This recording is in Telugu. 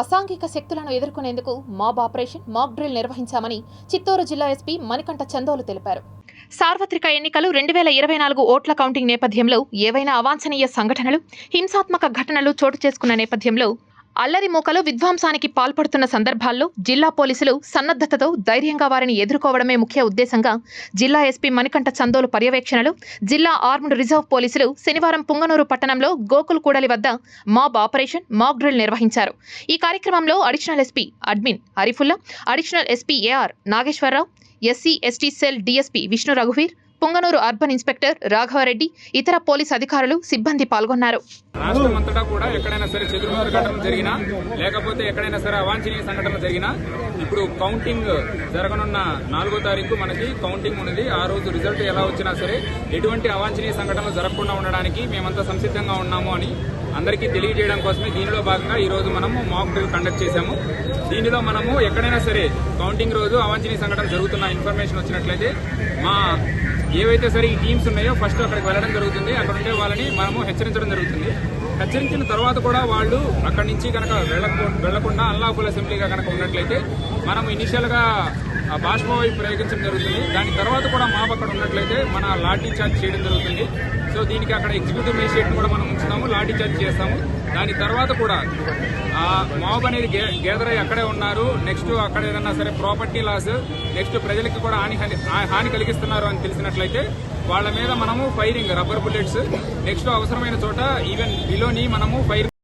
అసాంఘిక శక్తులను ఎదుర్కొనేందుకు మాబ్ ఆపరేషన్ మాక్ డ్రిల్ నిర్వహించామని చిత్తూరు జిల్లా ఎస్పీ మణికంఠ చందోలు తెలిపారు. సార్వత్రిక ఎన్నికలు రెండు వేల ఇరవై నాలుగు ఓట్ల కౌంటింగ్ నేపథ్యంలో ఏవైనా అవాంఛనీయ సంఘటనలు హింసాత్మక ఘటనలు చోటు చేసుకున్న నేపథ్యంలో అల్లరి మూకలు విధ్వంసానికి పాల్పడుతున్న సందర్భాల్లో జిల్లా పోలీసులు సన్నద్ధతతో ధైర్యంగా వారిని ఎదుర్కోవడమే ముఖ్య ఉద్దేశంగా జిల్లా ఎస్పీ మణికంఠ చందోలు పర్యవేక్షణలు జిల్లా ఆర్మ్డ్ రిజర్వ్ పోలీసులు శనివారం పుంగనూరు పట్టణంలో గోకుల్ కూడలి వద్ద మాబ్ ఆపరేషన్ మాక్ డ్రిల్ నిర్వహించారు. ఈ కార్యక్రమంలో additional SP admin Ariffulla additional SP AR Nageswararao SC ST cell DSP Vishnu రఘువీర్ Punganur urban inspector Raghavareddy ఇతర పోలీస్ అధికారులు సిబ్బంది పాల్గొన్నారు. రాష్ట్రమంతటా కూడా ఎక్కడైనా సరే చెదురుమదురు ఘటన జరిగినా లేకపోతే ఎక్కడైనా సరే అవాంఛనీయ సంఘటన జరిగినా ఇప్పుడు కౌంటింగ్ జరగనున్న నాలుగో తారీఖు మనకి కౌంటింగ్ ఉన్నది. ఆ రోజు రిజల్ట్ ఎలా వచ్చినా సరే ఎటువంటి అవాంఛనీయ సంఘటనలు జరగకుండా ఉండడానికి మేమంతా సంసిద్ధంగా ఉన్నాము అని అందరికీ తెలియజేయడం కోసమే దీనిలో భాగంగా ఈ రోజు మనము మాక్ డ్రిల్ కండక్ట్ చేశాము. దీనిలో మనము ఎక్కడైనా సరే కౌంటింగ్ రోజు అవాంఛనీయ సంఘటన జరుగుతున్న ఇన్ఫర్మేషన్ వచ్చినట్లయితే మా ఏవైతే సరే ఈ టీమ్స్ ఉన్నాయో ఫస్ట్ అక్కడికి వెళ్ళడం జరుగుతుంది. అక్కడ ఉండే వాళ్ళని మనము హెచ్చరించడం జరుగుతుంది. హెచ్చరించిన తర్వాత కూడా వాళ్ళు అక్కడి నుంచి కనుక వెళ్ళకుండా వెళ్ళకుండా అల్లాఫుల్ అసెంబ్లీగా కనుక ఉన్నట్లయితే మనం ఇనిషియల్గా బాష్పవాయు ప్రయోగించడం జరుగుతుంది. దాని తర్వాత కూడా మాపు అక్కడ ఉన్నట్లయితే మన లాఠీ చార్జ్ చేయడం జరుగుతుంది. సో దీనికి అక్కడ ఎగ్జిక్యూటివ్ మేజిస్ట్రేట్ కూడా మనం ఉంచుతాము లాఠీ చార్జ్ చేస్తాము. దాని తర్వాత కూడా ఆ మాబ్ అనేది గే- గేదర్ అయ్యి అక్కడే ఉన్నారు. నెక్స్ట్ అక్కడ ఏదన్నా సరే ప్రాపర్టీ లాస్ నెక్స్ట్ ప్రజలకి కూడా హాని హాని- హాని కలిగిస్తున్నారు అని తెలిసినట్లయితే వాళ్ళ మీద మనము ఫైరింగ్ రబ్బర్ బుల్లెట్స్ నెక్స్ట్ అవసరమైన చోట ఈవెన్ బిలోని మనము ఫైర్